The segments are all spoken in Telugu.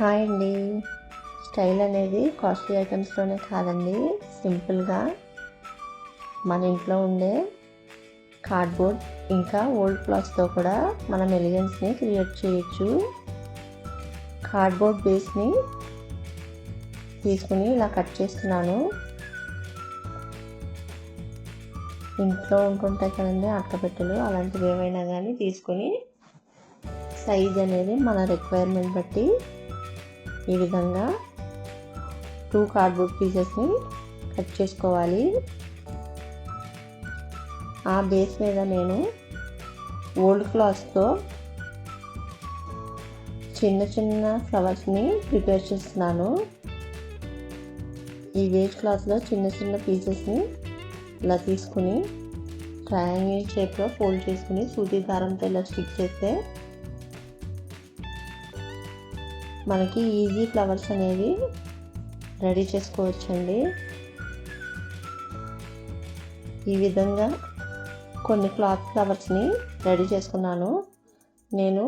హాయ్ అండి. స్టైల్ అనేది కాస్ట్లీ ఐటమ్స్లోనే కాదండి. సింపుల్గా మన ఇంట్లో ఉండే కార్డ్బోర్డ్ ఇంకా ఓల్డ్ క్లాత్స్తో కూడా మనం ఎలిగెన్స్ని క్రియేట్ చేయొచ్చు. కార్డ్బోర్డ్ బేస్ని తీసుకుని ఇలా కట్ చేస్తున్నాను. ఇంట్లో ఉంటుంటాయి కదండి అట్టపెట్టెలు అలాంటివి ఏమైనా కానీ తీసుకొని సైజ్ అనేది మన రిక్వైర్మెంట్ బట్టి ఈ విధంగా టూ కార్డ్బోర్డ్ పీసెస్ని కట్ చేసుకోవాలి. ఆ బేస్ మీద నేను ఓల్డ్ క్లాత్తో చిన్న చిన్న ఫ్లవర్స్ని ప్రిపేర్ చేస్తున్నాను. ఈ వేస్ట్ క్లాత్లో చిన్న చిన్న పీసెస్ని ఇలా తీసుకుని ట్రయాంగిల్ షేప్లో ఫోల్డ్ చేసుకుని సూతి దారంతో ఇలా స్టిక్ చేస్తే మనకి ఈజీ ఫ్లవర్స్ అనేవి రెడీ చేసుకోవచ్చండి. ఈ విధంగా కొన్ని క్లాత్ ఫ్లవర్స్ని రెడీ చేసుకున్నాను. నేను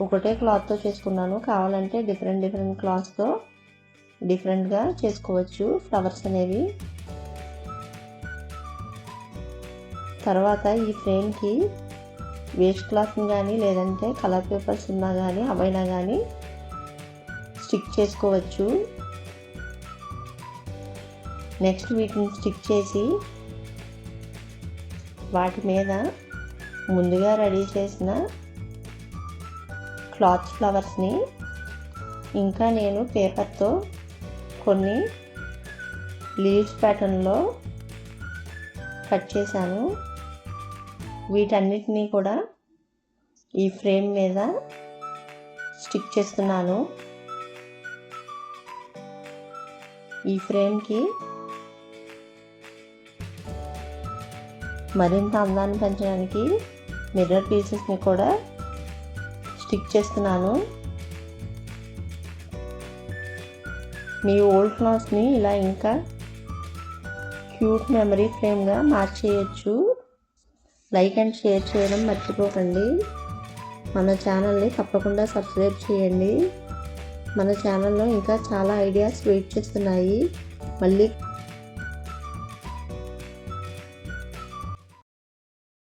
ఒకటే క్లాత్తో చేసుకున్నాను. కావాలంటే డిఫరెంట్ డిఫరెంట్ క్లాత్స్తో డిఫరెంట్గా చేసుకోవచ్చు ఫ్లవర్స్ అనేవి. తర్వాత ఈ ఫ్రేమ్కి వేస్ట్ క్లాత్ని కానీ లేదంటే కలర్ పేపర్స్ ఉన్నా కానీ అవైనా కానీ స్టిక్ చేసుకోవచ్చు. నెక్స్ట్ వీటిని స్టిక్ చేసి వాటి మీద ముందుగా రెడీ చేసిన క్లాత్ ఫ్లవర్స్ని ఇంకా నేను పేపర్తో కొన్ని లీవ్స్ ప్యాటర్న్లో కట్ చేశాను. వీటన్నిటినీ కూడా ఈ ఫ్రేమ్ మీద స్టిక్ చేస్తున్నాను. ఈ ఫ్రేమ్కి మరింత అందాన్ని పెంచడానికి మిర్రర్ పీసెస్ని కూడా స్టిక్ చేస్తున్నాను. మీ ఓల్డ్ క్లాత్స్ని ఇలా ఇంకా క్యూట్ మెమరీ ఫ్రేమ్గా మార్చేయచ్చు. లైక్ అండ్ షేర్ చేయడం మర్చిపోకండి. మన ఛానల్ని తప్పకుండా సబ్స్క్రైబ్ చేయండి. మన ఛానల్లో ఇంకా చాలా ఐడియాస్ వెయిట్ చేస్తున్నాయి. మళ్ళీ